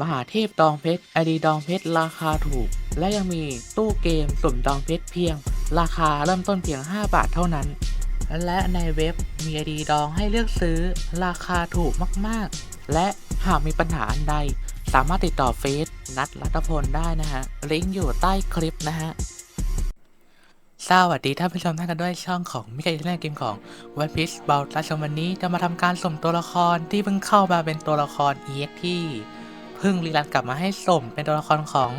มหาเทพดองเพชรไอดีดองเพชรราคาถูก และยังมีตู้เกมสุ่มดองเพชรเพียง ราคาเริ่มต้นเพียง 5 บาทเท่านั้น และในเว็บมีไอดีดองให้เลือกซื้อราคาถูกมากๆ และหากมีปัญหาอันใด สามารถติดต่อเฟซนัดรัตพลได้นะฮะ ลิงก์อยู่ใต้คลิปนะฮะสวัสดีท่านผู้ชมท่านกันด้วยช่องของมิกาอิเล่นเกมของ One Piece เบลราชวันนี้จะมาทำการสุ่มตัวละครที่เพิ่งเข้ามาเป็นตัวละคร EX ที่ เพิ่งรีรันกลับมาให้สมเป็นตัวละครของ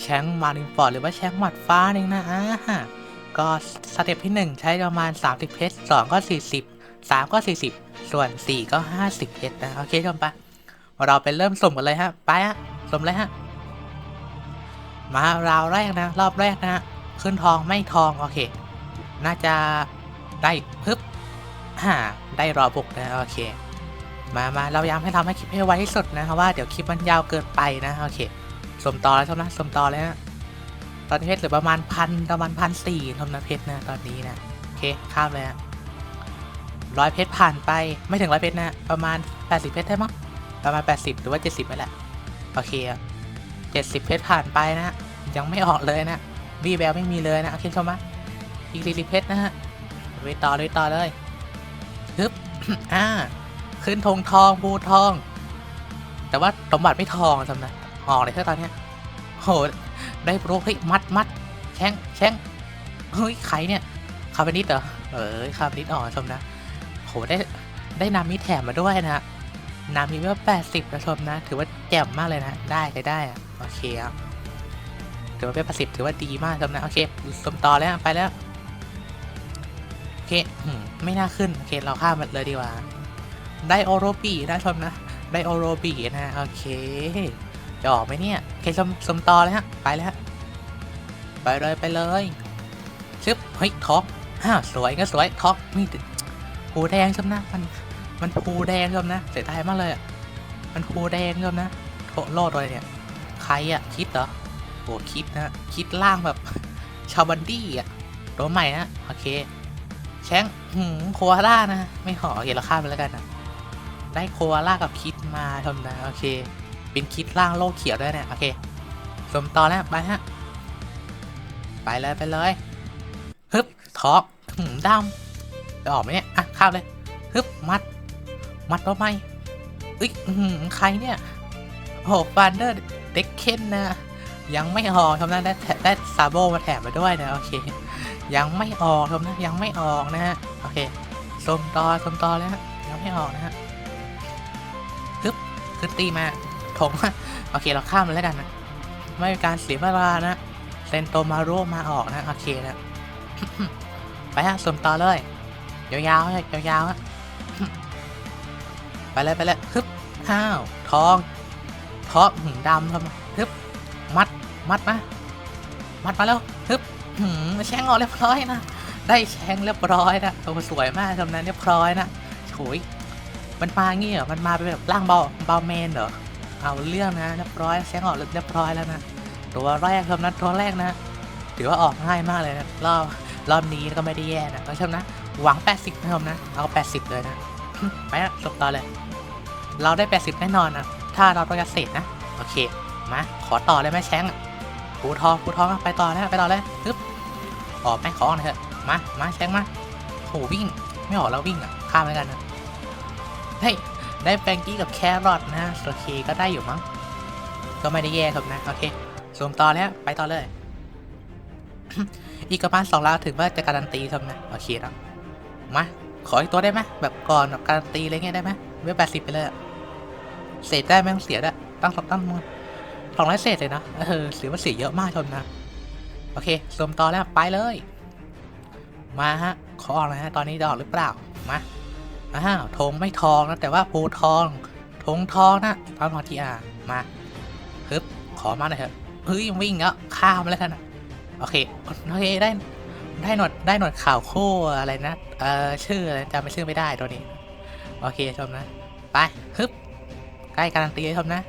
แชงมารินฟอร์ดหรือว่าแชงหมัดฟ้าเองนะอ่าฮะก็สเต็ปที่ 1 ใช้ประมาณ 30 เพชร2ก็ 40 3 ก็ 40 ส่วน 4 ก็ 50 เพชรนะ โอเคชมปะเราไปเริ่มสมกันเลยฮะ ไปฮะสมเลยฮะ มาราวแรกนะ รอบแรกนะ ขึ้นทองไม่ทอง โอเค น่าจะได้พึบฮ่าได้รอบุกนะ โอเค มามาเรายายามให้ทำให้คลิปให้ไวที่สุดนะครับว่าเดี๋ยวคลิปมันยาวเกินไปนะโอเคสมต่อแล้วใช่ไหมสมต่อแล้วนะตอนนี้เพชรเหลือประมาณพันประมาณพันสี่ทำนะเพชรนะตอนนี้นะโอเคข้ามเลยนะร้อยเพชรผ่านไปไม่ถึงร้อยเพชรนะประมาณแปดสิบเพชรได้มั้งประมาณแปดสิบหรือว่าเจ็ดสิบไปแหละโอเคเจ็ดสิบเพชรผ่านไปนะยังไม่ออกเลยนะวีแววไม่มีเลยนะโอเคชมมอีกสี่สิบเพชรนะฮะไปต่อเลยต่อเลยฮึบอ่า ขึ้นธงทองบูทอง แต่ว่าสมบัติไม่ทองจำนะออกเลยแค่ตอนเนี้ยโหได้โปรเฮ้ยมัดมัดแช่งแช่งเฮ้ยใครเนี่ยคาร์บอนิดเหรอเออคาร์บอนิดอ่อกชมนะโหได้ได้นามิแถมมาด้วยนะนามิว่าแปดสิบนะชมนะ ถือว่าแจ่มมากเลยนะ ได้ได้ได้อะโอเคครับถือว่าเป็นประสิทธิ์ถือว่าดีมากครับนะ โอเคสมต่อแล้วไปแล้ว โอเคไม่น่าขึ้น โอเค เราข้ามมันเลยดีกว่า ไดโอโรบีนะชมนะไดโอโรบีนะโอเคจะออกไหมเนี่ยโอเคสมสมต่อเลยฮะไปแล้วฮะไปเลยไปเลยชึบเฮ้ยท็อปฮ่าสวยก็สวยท็อปมีภูแดงชมนะมันมันภูแดงชมนะเสียดายมากเลยอะมันภูแดงชมนะโถโลดเลยเนี่ยใครอะคิดเหรอโอ้คิดนะคิดล่างแบบชาวบันดี้อะตัวใหม่นะโอเคแชงหืมโคอาล่านะ ไม่หอโอเคเราข้ามไปแล้วกันนะ ได้โคอาล่ากับคิดมาทำนะโอเค เป็นคิดล่างโลกเขียวด้วยเนี่ยโอเคสมต่อแล้วไปฮะ ไปเลยไปเลยฮึบทอกหืมดำจะออกไหมเนี่ยอะข้ามเลยฮึบมัด มัดตัวใหม่เอ้ยอื้อหือใครเนี่ยโอ้ฟันเดอร์เด็กเคนนะยังไม่ออกทำนั้นได้แถได้ซาโบมาแถมมาด้วยนะโอเค ยังไม่ออกทำนะยังไม่ออกนะฮะโอเคสมตอสมตอแล้วยังไม่ออกนะฮะ ฮึบขึ้นตีมาถงโอเคเราข้ามมันแล้วกันนะไม่มีการเสียเวลานะเซนโตมาโรมาออกนะโอเคนะไปฮะสมต่อเลยยาวๆยาวๆฮะไปเลยไปเลยฮึบห้าวทองทองหืมดำทำไมฮึบมัดมัดมามัดมาแล้วฮึบหืมแช่งออกเรียบร้อยนะได้แช่งเรียบร้อยนะโอ้สวยมากทำนั้นเรียบร้อยนะโฉย มันมางี้เหรอ มันมาเป็นแบบร่างเบาเบาแมนเหรอ เอาเรื่องนะเรียบร้อยแชงออกเรียบร้อยแล้วนะ ตัวแรกทำนั้นตัวแรกนะ ถือว่าออกง่ายมากเลยนะ รอบรอบนี้ก็ไม่ได้แย่นะก็ชมนะ หวัง 80นะครับนะ เอา 80 เลยนะ ไปนะจบต่อเลย เราได้ 80 แน่นอนนะ ถ้าเราต้องยัดเศษนะ โอเค มา ขอต่อเลยแม่แชงปูทองปูทองไปต่อแล้วไปต่อเลยปึ๊บออกแม่ขอออกหน่อยเถอะ มา มาแชงมาโหวิ่ง ไม่ออกแล้ววิ่งอะ ข้ามไปกันนะ เฮ้ได้แฟงกี้กับแครอทนะโอเคก็ได้อยู่มั้งก็ไม่ได้แย่ครับนะโอเคส่งต่อแล้วไปต่อเลย อีกประมาณสองลาวถึงว่าจะการันตีครับนะโอเคแล้วมาขออีกตัวได้ไหมแบบก่อนแบบการันตีอะไรเงี้ยได้ไหมเวลแปดสิบไปเลยเศษได้ไหมต้องเสียด้วยตั้งสองตั้งสองร้อยเศษเลยนะเออเสียว่าเสียเยอะมากชนนะโอเคสวมต่อแล้วไปเลย มาฮะขอออกนะฮะตอนนี้จะออกหรือเปล่ามา อ้าวธงไม่ทองนะแต่ว่าภูทองธงทองนะพระพอทีอามาฮึบขอมาหน่อยเถอะเฮ้ยวิ่งแล้วข้ามแล้วกันนโอเคโอเคได้ได้หนวดได้หนวดข่าวคู่อะไรนะเอ่อชื่ออะไรจำไม่ชื่อไม่ได้ตัวนี้ โอเคชมนะ ไปฮึบใกล้การันตีเลยชมนะ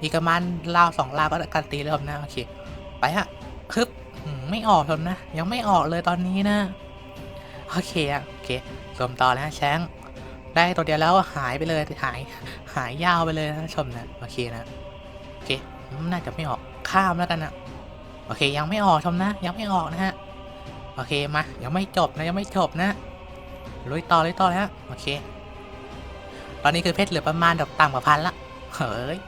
อีกประมาณราวสองราวก็การันตีเลยชมนะโอเคไปฮะฮึบไม่ออกชมนะ ยังไม่ออกเลยตอนนี้นะ โอเคอะโอเคชมต่อแล้วแชง ได้ตัวเดียวแล้วหายไปเลยหายหายยาวไปเลยนะชมนะโอเคนะโอเคน่าจะไม่ออกข้ามแล้วกันนะโอเค ยังไม่ออกชมนะ ยังไม่ออกนะฮะโอเคมายังไม่จบนะยังไม่จบนะลุยต่อลุยต่อเลยฮะโอเค ตอนนี้คือเพชรเหลือประมาณแบบต่ำกว่าพันละเฮ้ย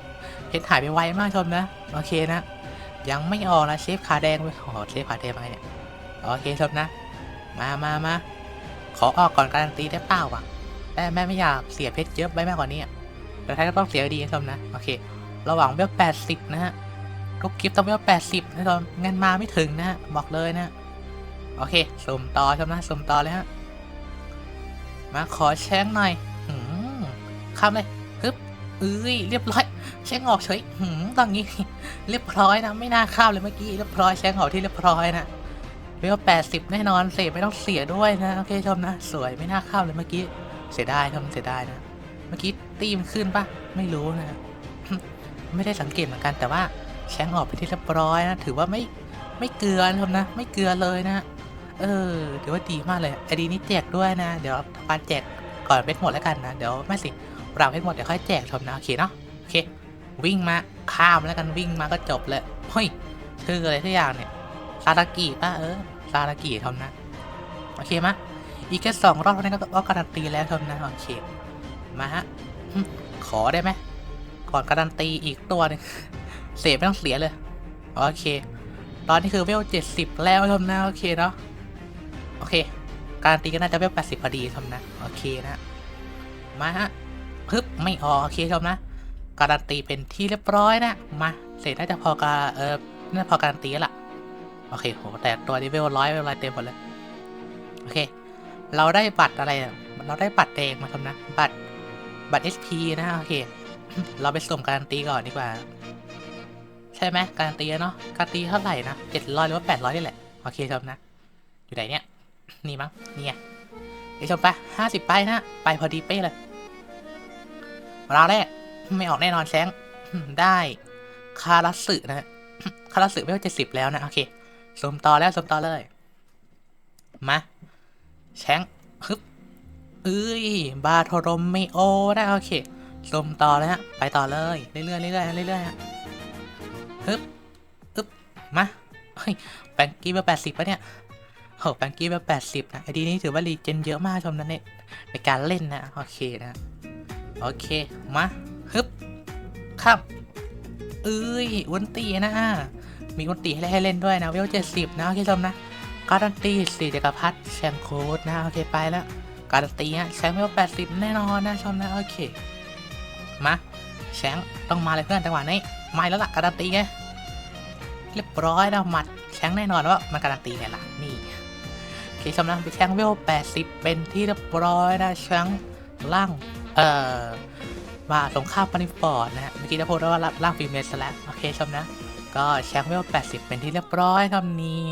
เพชรหายไปไวมากชมนะโอเคนะ ยังไม่ออกนะเชฟขาแดงไปโอ้เชฟขาแดงมาเนี่ยโอเคชมนะ มามามาขอออกก่อนการันตีได้เปล่าวะ แต่แม่ไม่อยากเสียเพชรเยอะไปมากกว่านี้อะแต่ท้ายก็ต้องเสียดีนะชมนะโอเค ระหว่างเวลแปดสิบนะฮะทุกคลิปต้องเวลแปดสิบนะชมงั้นมาไม่ถึงนะฮะบอกเลยนะโอเคสุ่มต่อชมนะสุ่มต่อเลยฮะมาขอแช้งหน่อยหืมข้ามเลยฮึบเอ้ยเรียบร้อยแช้งออกเฉยหืมตอนนี้ เรียบร้อยนะไม่น่าข้ามเลยเมื่อกี้เรียบร้อยแช้งออกที่เรียบร้อยนะเวลแปดสิบแน่นอนเสียไม่ต้องเสียด้วยนะโอเคชมนะ สวยไม่น่าข้ามเลยเมื่อกี้ เสียดายชมเสียดายนะ เมื่อกี้ตีมขึ้นปะไม่รู้นะ ไม่ได้สังเกตเหมือนกัน แต่ว่าแช้งออกไปที่เรียบร้อยนะ ถือว่าไม่ไม่เกลือครับนะ ไม่เกลือเลยนะ เออถือว่าดีมากเลยไอดีนี้แจกด้วยนะ เดี๋ยวปานแจกก่อนเพชรหมดแล้วกันนะ เดี๋ยวไม่สิเราเพชรหมดเดี๋ยวค่อยแจกชมนะโอเคเนาะโอเค วิ่งมาข้ามแล้วกันวิ่งมาก็จบเลยเฮ้ยชื่ออะไรทุกอย่างเนี่ยซาตากิป่ะเออซาตากิชมนะ โอเคมะ อีกแค่สองรอบเท่านั้นก็ก็การันตีแล้วชมนะโอเคมาฮะขอได้ไหมก่อนการันตีอีกตัวหนึงเสียไม่ต้องเสียเลยโอเค ตอนนี้คือเวลเจ็ดสิบแล้วทำนะโอเคเนาะโอเค การันตีก็น่าจะเวลแปดสิบพอดีทำนะโอเคนะมาฮะพึบไม่ออกโอเคชมนะการันตีเป็นที่เรียบร้อยนะมาเสร็จน่าจะพอการเออน่าพอการันตีแล้วล่ะโอเคโหแต่ตัวนี้เวลร้อยเวลร้อยเต็มหมดเลยโอเค เราได้บัตรอะไรอะเราได้บัตรแดงมาทำนะ บัตร บัตร SP นะโอเค เราไปสุ่มการันตีก่อนดีกว่า ใช่ไหมการันตีเนาะ การันตีเท่าไหร่นะเจ็ดร้อยหรือว่าแปดร้อยนี่แหละ โอเคชมนะ อยู่ไหนเนี่ย นี่มั้ง นี่ไงเดี๋ยวชมไปห้าสิบไปนะ ไปพอดีเป๊ะเลยเราแรก ไม่ออกแน่นอนแชงได้คารัสึนะคารัสึไม่ว่าเจ็ดสิบแล้วนะ โอเคสุ่มต่อแล้วสุ่มต่อเลย มา แชงฮึบเอ้ย บาโทรมไมโอได้โอเคสุ่มต่อเลยฮะ ไปต่อเลย เรื่อยๆเรื่อยๆเรื่อยๆฮะฮึบอึบมาเฮ้ยแบงกี้เบอร์แปดสิบปะเนี่ยโหแบงกี้เบอร์แปดสิบนะไอดีนี้ถือว่ารีเจนเยอะมากชมนะเนี่ยในการเล่นนะ โอเคนะ โอเค มาฮึบครับเอ้ยอุนตีนะ มีอุนตีให้เล่นด้วยนะเวลเจ็ดสิบนะโอเคชมนะ การันตีสี่จักรพรรดิแชมโค้ดนะโอเคไปแล้วการันตีฮะแชงค์เวลแปดสิบแน่นอนนะชมนะโอเคมาแชงค์ต้องมาเลยเพื่อนจังหวะนี้มาแล้วล่ะการันตีไงเรียบร้อยแล้วหมัดแชงค์แน่นอนว่ามันการันตีไงล่ะนี่โอเคชมนะเป็นแชงค์เวลแปดสิบเป็นที่เรียบร้อยนะแชงค์ล่างเอ่อมาสงครามปานิฟอร์ดนะฮะเมื่อกี้จะพูดว่าล่างฟิล์มสแล้วโอเคชมนะ ก็แชงค์เวลแปดสิบเป็นที่เรียบร้อยครับนี่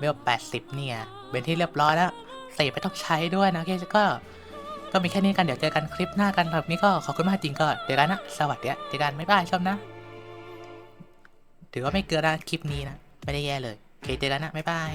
เวลแปดสิบเนี่ย เป็นที่เรียบร้อยแล้วเสพไม่ต้องใช้ด้วยนะโอเคก็ ก็มีแค่นี้กัน เดี๋ยวเจอกันคลิปหน้ากันแบบนี้ก็ขอบคุณมากจริงก็เจอกันนะ สวัสดีเจอกันบ๊ายบายชมนะ ถือว่าไม่เกินนะคลิปนี้นะ ไม่ได้แย่เลยโอเคเจอกันนะบ๊ายบาย